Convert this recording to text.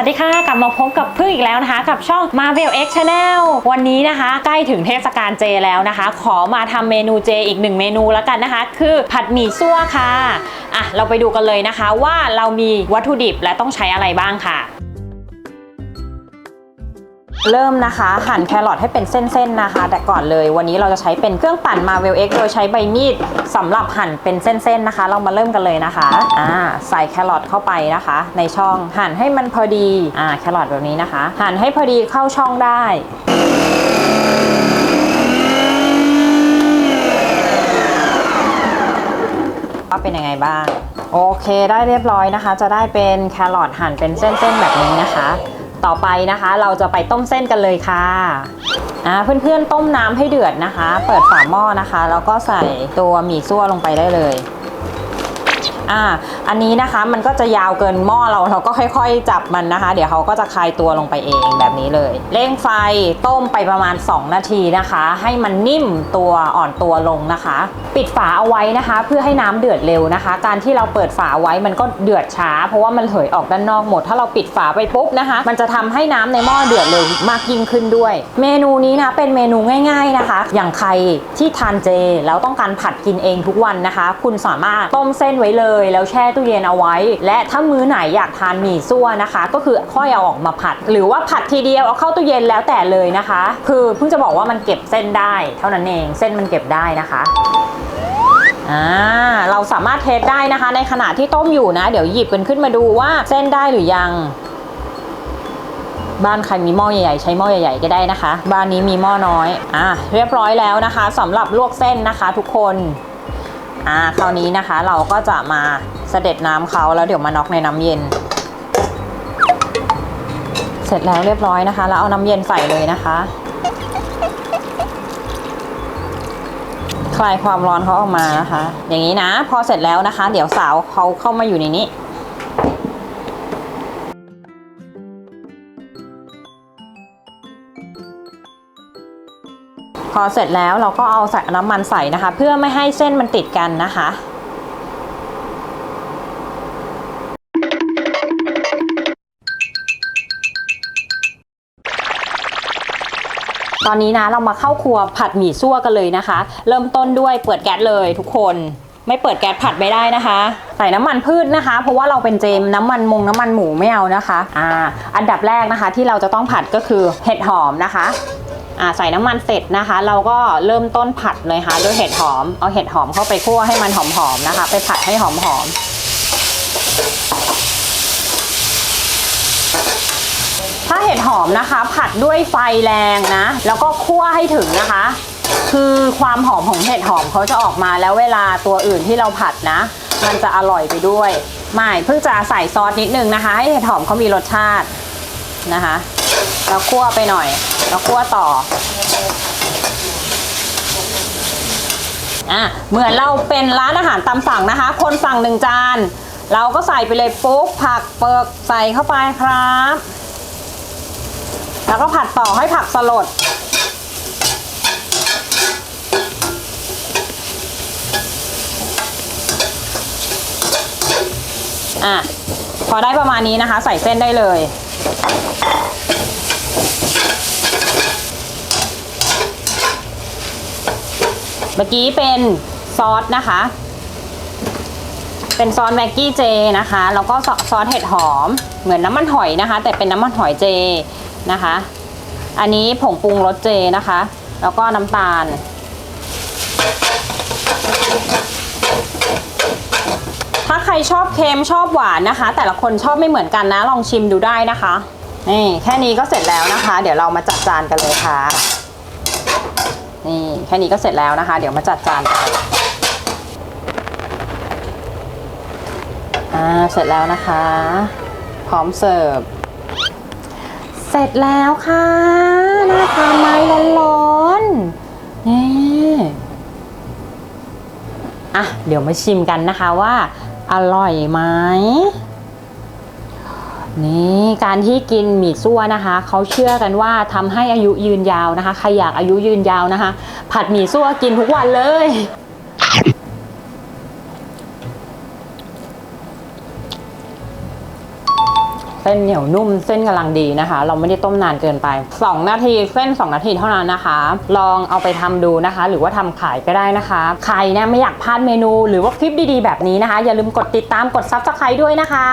ัสดีค่ะ กลับมาพบกับพึ่งอีกแล้วนะคะ กับช่อง Marvel X Channel วันนี้นะคะ ใกล้ถึงเทศกาลเจแล้วนะคะ ขอมาทำเมนูเจอีกหนึ่งเมนูแล้วกันนะคะ คือผัดหมี่ซั่วค่ะอะ เราไปดูกันเลยนะคะว่าเรามีวัตถุดิบและต้องใช้อะไรบ้างค่ะ เริ่มนะคะ หั่นแครอทให้เป็นเส้นๆนะคะ แต่ก่อนเลยวันนี้เราจะใช้เป็นเครื่องปั่น Marvel X โดยใช้ใบมีดสำหรับหั่นเป็นเส้นๆนะคะ เรามาเริ่มกันเลยนะคะอ่าใส่แครอทเข้าไปนะคะ ในช่องหั่นให้มันพอดีอ่าแครอทแบบนี้นะคะ หั่นให้พอดีเข้าช่องได้ว่าเป็นยังไงบ้าง โอเคได้เรียบร้อยนะคะ จะได้เป็นแครอทหั่นเป็นเส้นๆแบบนี้นะคะ ต่อไปนะคะ เราจะไปต้มเส้นกันเลยค่ะอ่าเพื่อนๆต้มน้ำให้เดือดนะคะ เปิดฝาหม้อนะคะ แล้วก็ใส่ตัวหมี่ซั่วลงไปได้เลย อ่าอันนี้นะคะมันก็จะยาวเกินหม้อเราเราก็ค่อยๆ จับมันนะคะ เดี๋ยวเขาก็จะคลายตัวลงไปเองแบบนี้เลย เร่งไฟต้มไปประมาณ 2 นาทีนะคะ ให้มันนิ่มตัวอ่อนตัวลงนะคะ ปิดฝาเอาไว้นะคะ เพื่อให้น้ำเดือดเร็วนะคะ การที่เราเปิดฝาไว้มันก็เดือดช้า เพราะว่ามันเหยออกด้านนอกหมด ถ้าเราปิดฝาไปปุ๊บนะคะ มันจะทำให้น้ำในหม้อเดือดเร็วมากยิ่งขึ้นด้วย เมนูนี้นะเป็นเมนูง่าย ๆนะคะ อย่างใครที่ทานเจแล้วต้องการผัดกินเองทุกวันนะคะ คุณสามารถต้มเส้นไว้เลยแล้วแช่ตู้เย็นเอาไว้ และถ้ามื้อไหนอยากทานหมี่ซั่วนะคะ ก็คือค่อยเอาออกมาผัด หรือว่าผัดทีเดียวเอาเข้าตู้เย็นแล้วแต่เลยนะคะ คือเพิ่งจะบอกว่ามันเก็บเส้นได้ เท่านั้นเองเส้นมันเก็บได้นะคะอ่าเราสามารถเทสได้นะคะ ในขณะที่ต้มอยู่นะ เดี๋ยวหยิบกันขึ้นมาดูว่าเส้นได้หรือยัง บ้านใครมีหม้อใหญ่ๆใช้หม้อใหญ่ๆก็ได้นะคะ บ้านนี้มีหม้อน้อยอะเรียบร้อยแล้วนะคะสำหรับลวกเส้นนะคะ ทุกคน อ่าคราวนี้นะคะเราก็จะมาเสด็จน้ำเขาแล้วเดี๋ยวมาน็อกในน้ำเย็น เสร็จแล้วเรียบร้อยนะคะ แล้วเอาน้ำเย็นใส่เลยนะคะคลายความร้อนเขาออกมานะคะ อย่างนี้นะ พอเสร็จแล้วนะคะ เดี๋ยวสาวเขาเข้ามาอยู่ในนี้ พอเสร็จแล้วเราก็เอาใส่น้ำมันใส่นะคะ เพื่อไม่ให้เส้นมันติดกันนะคะตอนนี้นะเรามาเข้าครัวผัดหมี่ซั่วกันเลยนะคะ เริ่มต้นด้วยเปิดแก๊สเลยทุกคน ไม่เปิดแก๊สผัดไม่ได้นะคะ ใส่น้ำมันพืชนะคะ เพราะว่าเราเป็นเจมน้ำมันมงน้ำมันหมูไม่เอานะคะอ่าอันดับแรกนะคะที่เราจะต้องผัดก็คือเห็ดหอมนะคะ อ่าใส่น้ำมันเสร็จนะคะ เราก็เริ่มต้นผัดเลยค่ะด้วยเห็ดหอม เอาเห็ดหอมเข้าไปคั่วให้มันหอมๆนะคะ ไปผัดให้หอมๆถ้าเห็ดหอมนะคะ ผัดด้วยไฟแรงนะ แล้วก็คั่วให้ถึงนะคะ คือความหอมของเห็ดหอมเขาจะออกมาแล้วเวลาตัวอื่นที่เราผัดนะ มันจะอร่อยไปด้วยไม่เพิ่งจะใส่ซอสนิดนึงนะคะ ให้เห็ดหอมเขามีรสชาตินะคะ แล้วคั่วไปหน่อย แล้วคั่วต่ออะเหมือนเราเป็นร้านอาหารตามสั่งนะคะ คนสั่งหนึ่งจาน เราก็ใส่ไปเลยปุ๊บผักเปิกใส่เข้าไปครับ แล้วก็ผัดต่อให้ผักสลดอะพอได้ประมาณนี้นะคะ ใส่เส้นได้เลย มื่อกี้เป็นซอสนะคะ เป็นซอสแม็กกี้เจนะคะ แล้วก็ซอซอสเห็ดหอม เหมือนน้ำมันหอยนะคะ แต่เป็นน้ำมันหอยเจนะคะ อันนี้ผงปรุงรสเจนะคะ แล้วก็น้ำตาล ถ้าใครชอบเค็มชอบหวานนะคะ แต่ละคนชอบไม่เหมือนกันนะ ลองชิมดูได้นะคะ นี่แค่นี้ก็เสร็จแล้วนะคะ เดี๋ยวเรามาจัดจานกันเลยค่ะ นี่แค่นี้ก็เสร็จแล้วนะคะ เดี๋ยวมาจัดจานกันอ่าเสร็จแล้วนะคะ พร้อมเสิร์ฟ เสร็จแล้วค่ะน่าทานไหมร้อนๆนี่อะเดี๋ยวมาชิมกันนะคะว่าอร่อยไหม นี่การที่กินหมี่ซั่วนะคะ เขาเชื่อกันว่าทำให้อายุยืนยาวนะคะใครอยากอายุยืนยาวนะคะ ผัดหมี่ซั่วกินทุกวันเลย เส้นเหนียวนุ่มเส้นกำลังดีนะคะ เราไม่ได้ต้มนานเกินไป 2 นาทีเส้น 2 นาทีเท่านั้นนะคะ ลองเอาไปทำดูนะคะ หรือว่าทำขายก็ได้นะคะใครเนี่ยไม่อยากพลาดเมนูหรือว่าคลิปดีๆแบบนี้นะคะ อย่าลืมกดติดตามกดซับสไครต์ด้วยนะคะ